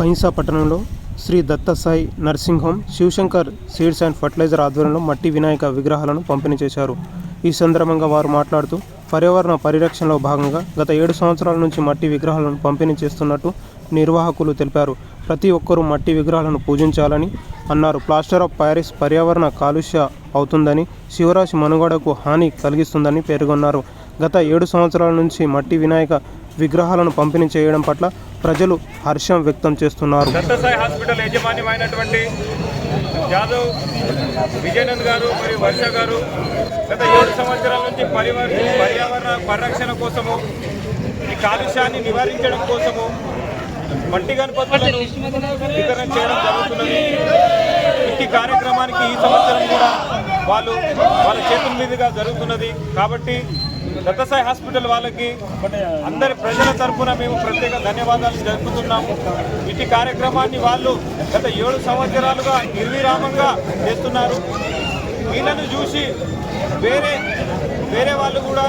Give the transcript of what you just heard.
పైన్సా పట్టణంలో Shri Datta Sai nursing home Shivashankar seeds and fertilizer ఆధ్వర్యంలో మట్టి వినాయక విగ్రహాలను పంపిణీ చేశారు. ఈ సందర్భంగా వారు మాట్లాడుతూ పర్యావరణ పరిరక్షణలో భాగంగా గత ఏడు సంవత్సరాల నుంచి మట్టి విగ్రహాలను పంపిణీ చేస్తున్నట్టు నిర్వాహకులు తెలిపారు. ప్రతి ఒక్కరూ మట్టి విగ్రహాలను పూజించాలని అన్నారు. ప్లాస్టర్ ఆఫ్ ప్యారిస్ పర్యావరణ కాలుష్య అవుతుందని శివరాశి మనుగడకు హాని కలిగిస్తుందని పేర్కొన్నారు. గత ఏడు సంవత్సరాల నుంచి మట్టి వినాయక విగ్రహాలను పంపిణీ చేయడం పట్ల ప్రజలు హర్షం వ్యక్తం చేస్తున్నారు. దత్తసాయి హాస్పిటల్ యజమాన్యమైనటువంటి యాదవ్ విజయనంద్ గారు మరియు వర్ష గారు గత ఏడు సంవత్సరాల నుంచి పర్యావరణ పరిరక్షణ కోసము ఈ కాలుష్యాన్ని నివారించడం కోసము మట్టి గణపతులను వితరణ చేయడం జరుగుతున్నది. ఈ కార్యక్రమానికి ఈ సంవత్సరం కూడా వాళ్ళు వాళ్ళ చేతుల మీదుగా జరుగుతున్నది. కాబట్టి దత్తసాయి హాస్పిటల్ వాళ్ళకి అందరి ప్రజల తరఫున మేము ప్రత్యేక ధన్యవాదాలు జరుపుతున్నాము ఇటు కార్యక్రమాన్ని వాళ్ళు గత ఏడు సంవత్సరాలుగా నిర్విరామంగా చేస్తున్నారు. వీళ్ళను చూసి వేరే వేరే వాళ్ళు కూడా